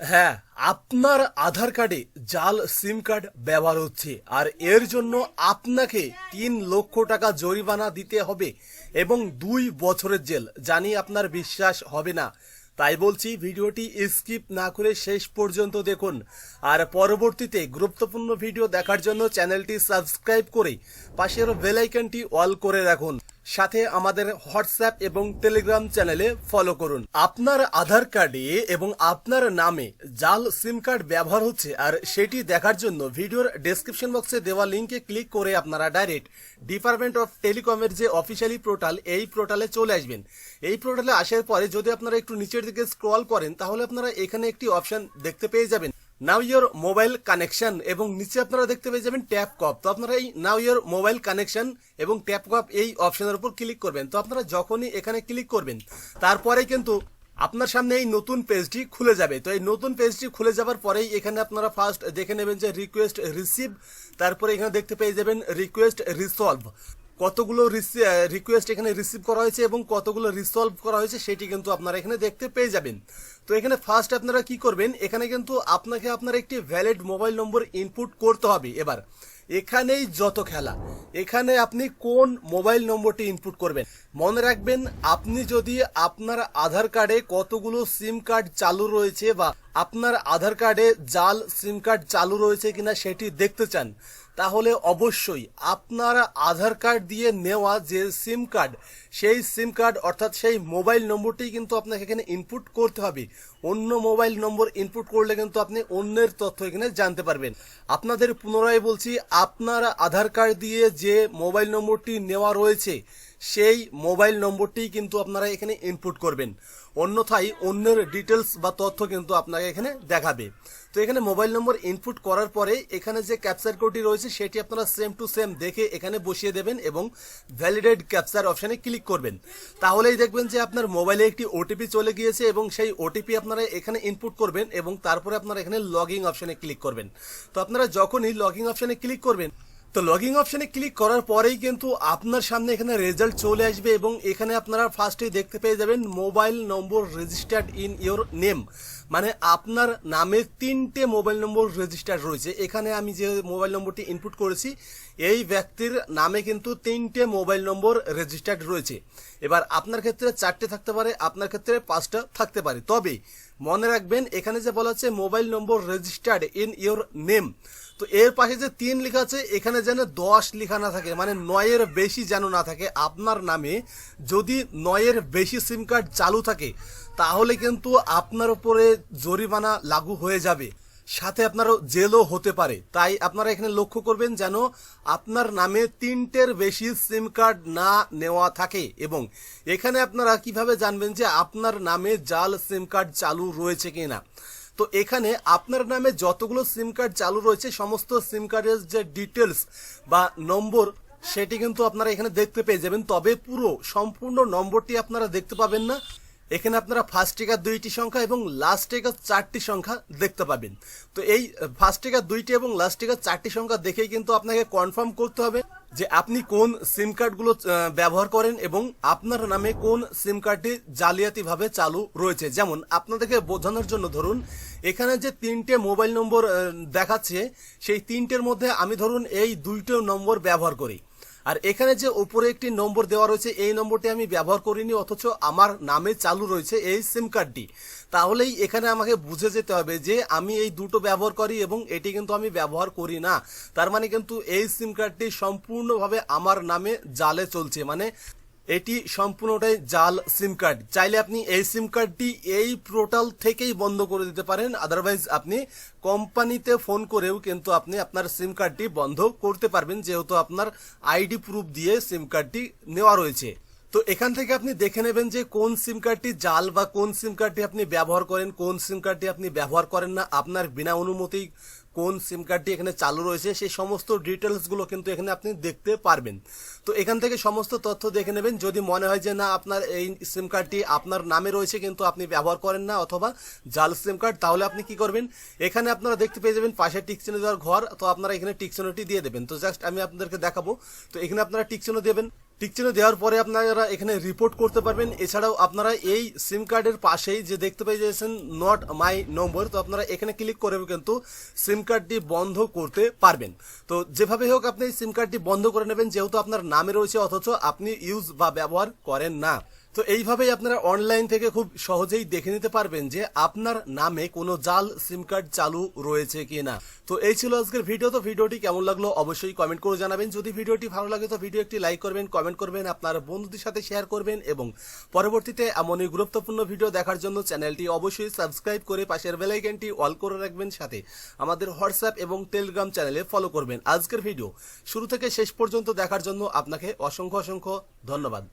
হ্যাঁ আপনার আধার কার্ডে জাল, সিম কার্ড ব্যবহার হচ্ছে। আর এর জন্য আপনাকে তিন লক্ষ টাকা জরিমানা দিতে হবে এবং দুই বছরের জেল। জানি আপনার বিশ্বাস হবে না। তাই বলছি, ভিডিওটি স্কিপ না করে শেষ পর্যন্ত দেখুন। আর পরবর্তীতে গুরুত্বপূর্ণ ভিডিও দেখার জন্য চ্যানেলটি সাবস্ক্রাইব করে পাশের বেল আইকনটি অল করে রাখুন। সাথে আমাদের হোয়াটসঅ্যাপ এবং টেলিগ্রাম চ্যানেলে ফলো করুন। আপনার আধার কার্ডে এবং আপনার নামে জাল সিম কার্ড ব্যবহার হচ্ছে আর সেটি দেখার জন্য ভিডিওর ডেসক্রিপশন বক্সে দেওয়া লিঙ্কে ক্লিক করে আপনারা ডাইরেক্ট ডিপার্টমেন্ট অফ টেলিকমের যে অফিসিয়ালি পোর্টাল এই পোর্টালে চলে আসবেন। এই পোর্টালে আসার পরে যদি আপনারা একটু নিচের দিকে স্ক্রল করেন, তাহলে আপনারা এখানে একটি অপশন দেখতে পেয়ে যাবেন। নাও ইয়োর মোবাইল কানেকশন এবং নিচে আপনারা দেখতে পেয়ে যাবেন ট্যাপ কপ তো আপনারা এই নাও ইয়োর মোবাইল কানেকশন এবং ট্যাপ কপ এই অপশনের উপর ক্লিক করবেন। তো আপনারা যখনই এখানে ক্লিক করবেন তারপরে কিন্তু আপনার সামনে এই নতুন পেজটি খুলে যাবে। তো এই নতুন পেজটি খুলে যাওয়ার পরেই এখানে আপনারা ফার্স্ট দেখে নেবেন যে রিকোয়েস্ট রিসিভ তারপরে এখানে দেখতে পেয়ে যাবেন রিকোয়েস্ট রিসলভ কতগুলো রিকোয়েস্ট এখানে রিসিভ করা হয়েছে এবং কতগুলো রিসলভ করা হয়েছে সেটি কিন্তু আপনারা এখানে দেখতে পেয়ে যাবেন। তো এখানে ফার্স্ট আপনারা কি করবেন? এখানে কিন্তু আপনাকে আপনার একটি ভ্যালিড মোবাইল নম্বর ইনপুট করতে হবে এবার। এখানেই যত খেলা, এখানে আপনি কোন মোবাইল নম্বরটি ইনপুট করবেন? মনে রাখবেন, আপনি যদি আপনার আধার কার্ডে কতগুলো সিম কার্ড চালু রয়েছে বা আপনার আধার কার্ডে জাল সিম কার্ড চালু রয়েছে কিনা সেটি দেখতে চান তাহলে অবশ্যই আপনারা আধার কার্ড দিয়ে নেওয়া যে সিম কার্ড সেই সিম কার্ড অর্থাৎ সেই মোবাইল নম্বরটি কিন্তু আপনাকে এখানে ইনপুট করতে হবে। অন্য মোবাইল নম্বর ইনপুট করলে কিন্তু আপনি অন্যের তথ্য এখানে জানতে পারবেন। আপনাদের পুনরায় বলছি, আপনারা আধার কার্ড দিয়ে যে মোবাইল নম্বরটি নেওয়া রয়েছে সেই মোবাইল নম্বরটি কিন্তু আপনারা এখানে ইনপুট করবেন। অন্যথায় অন্যের ডিটেলস বা তথ্য কিন্তু আপনাকে এখানে দেখাবে। তো এখানে মোবাইল নম্বর ইনপুট করার পরে এখানে যে ক্যাপচার কোডটি রয়েছে, সেটি আপনারা সেম টু সেম দেখে এখানে বসিয়ে দেবেন এবং ভ্যালিডেড ক্যাপচার অপশানে ক্লিক করবেন। তাহলেই দেখবেন যে আপনার মোবাইলে একটি ওটিপি চলে গিয়েছে এবং সেই ওটিপি আপনারা এখানে ইনপুট করবেন এবং তারপরে আপনারা এখানে লগিং অপশানে ক্লিক করবেন। তো আপনারা যখনই লগিং অপশানে ক্লিক করবেন তো লগিং অপশনে ক্লিক করার পরেই কিন্তু আপনার সামনে এখানে রেজাল্ট চলে আসবে এবং এখানে আপনারা ফার্স্টেই দেখতে পেয়ে যাবেন mobile number registered in your name মানে আপনার নামে তিনটে মোবাইল নম্বর রেজিস্টার্ড রয়েছে। এখানে আমি যে মোবাইল নম্বরটি ইনপুট করেছি, এই ব্যক্তির নামে কিন্তু তিনটে মোবাইল নম্বর রেজিস্টার্ড রয়েছে। এবার আপনার ক্ষেত্রে চারটে থাকতে পারে, আপনার ক্ষেত্রে পাঁচটা থাকতে পারে। তবে মনে রাখবেন, এখানে যে বলা হচ্ছে mobile number registered in your name তো এর পাশে যে তিন লেখা আছে, এখানে যেন দশ লেখা না থাকে মানে নয়ের বেশি যেন না থাকে, আপনার নামে যদি নয়ের বেশি সিম কার্ড চালু থাকে, তাহলে কিন্তু আপনার উপরে জরিমানা লাগু হয়ে যাবে। সাথে আপনারও জেলও হতে পারে। তাই আপনারা এখানে লক্ষ্য করবেন যেন আপনার নামে তিনটের বেশি সিম কার্ড না নেওয়া থাকে এবং এখানে আপনারা কীভাবে জানবেন যে আপনার নামে জাল সিম কার্ড চালু রয়েছে কিনা? তো এখানে আপনার নামে যতগুলো সিম কার্ড চালু রয়েছে, সমস্ত সিম কার্ডের যে ডিটেলস বা নম্বর, সেটি কিন্তু আপনারা এখানে দেখতে পেয়ে যাবেন। তবে পুরো, সম্পূর্ণ নম্বরটি আপনারা দেখতে পাবেন না। এখানে আপনারা ফার্স্ট টিকার দুইটি সংখ্যা এবং লাস্ট টিকার চারটি সংখ্যা দেখতে পাবেন। তো এই ফার্স্ট টিকার দুইটি এবং লাস্ট টিকার চারটি সংখ্যা দেখেই কিন্তু আপনাকে কনফার্ম করতে হবে যে আপনি কোন সিম কার্ডগুলো ব্যবহার করেন এবং আপনার নামে কোন সিম কার্ডটি জালিয়াতিভাবে চালু রয়েছে। যেমন, আপনাদেরকে বোঝানোর জন্য ধরুন, এখানে যে তিনটে মোবাইল নম্বর দেখাচ্ছে, সেই তিনটের মধ্যে আমি ধরুন এই দুইটো নম্বর ব্যবহার করি। আর এখানে যে উপরে একটি নম্বর দেওয়া রয়েছে, এই নম্বরটি আমি ব্যবহার করিনি, অথচ আমার নামে চালু রয়েছে এই সিম কার্ডটি তাহলেই এখানে আমাকে বুঝে যেতে হবে যে আমি এই দুটো ব্যবহার করি এবং এটি কিন্তু আমি ব্যবহার করি না। তার মানে কিন্তু এই সিম কার্ডটি সম্পূর্ণভাবে আমার নামে জালে চলছে। মানে এটি সম্পূর্ণটাই জাল সিম কার্ড। চাইলে আপনি এই সিম কার্ডটি এই পোর্টাল থেকেই বন্ধ করে দিতে পারেন। আদারওয়াইজ আপনি কোম্পানিতে ফোন করেও কিন্তু আপনি আপনার সিম কার্ডটি বন্ধ করতে পারবেন, যেহেতু আপনার আইডি প্রুফ দিয়ে সিম কার্ডটি নেওয়া রয়েছে। তো এখান থেকে আপনি দেখে নেবেন যে কোন সিম কার্ডটি জাল বা কোন সিম কার্ডটি আপনি ব্যবহার করেন, কোন সিম কার্ডটি আপনি ব্যবহার করেন না। আপনার বিনা অনুমতি কোন সিম কার্ডটি এখানে চালু রয়েছে, সেই সমস্ত ডিটেলসগুলো কিন্তু এখানে আপনি দেখতে পারবেন। তো এখান থেকে সমস্ত তথ্য দেখে নেবেন। যদি মনে হয় যে না, আপনার এই সিম কার্ডটি আপনার নামে রয়েছে কিন্তু আপনি ব্যবহার করেন না অথবা জাল সিম কার্ড, তাহলে আপনি কি করবেন? এখানে আপনারা দেখতে পেয়ে যাবেন পাশে টিকচিহ্ন দেওয়ার ঘর। তো আপনারা এখানে টিকচিহ্নটি দিয়ে দেবেন। তো জাস্ট আমি আপনাদেরকে দেখাবো। তো এখানে আপনারা টিকচিহ্ন দেবেন। টিকচিনে দেওয়ার পরে আপনারা এখানে রিপোর্ট করতে পারবেন। এছাড়াও আপনারা এই সিম কার্ডের পাশেই যে দেখতে পেয়ে যাচ্ছেন নট মাই নম্বর তো আপনারা এখানে ক্লিক করে কিন্তু সিম কার্ডটি বন্ধ করতে পারবেন। তো যেভাবে হোক আপনি সিম কার্ডটি বন্ধ করে নেবেন, যেহেতু আপনার নামে রয়েছে, অথচ আপনি ইউজ বা ব্যবহার করেন না। তো এইভাবেই আপনারা অনলাইন থেকে খুব সহজেই দেখে নিতে পারবেন যে আপনার নামে কোনো জাল সিম কার্ড চালু রয়েছে কি না তো এই ছিল আজকের ভিডিও তো ভিডিওটি কেমন লাগল অবশ্যই কমেন্ট করে জানাবেন। যদি ভিডিওটি ভালো লাগে, তো ভিডিও একটি লাইক করবেন কমেন্ট করবেন, আপনার বন্ধুদের সাথে শেয়ার করবেন এবং পরবর্তীতে এমনই গুরুত্বপূর্ণ ভিডিও দেখার জন্য চ্যানেলটি অবশ্যই সাবস্ক্রাইব করে পাশের বেলাইকনটি অল করে রাখবেন। সাথে আমাদের হোয়াটসঅ্যাপ এবং টেলিগ্রাম চ্যানেলে ফলো করবেন। আজকের ভিডিও শুরু থেকে শেষ পর্যন্ত দেখার জন্য আপনাকে অসংখ্য অসংখ্য ধন্যবাদ।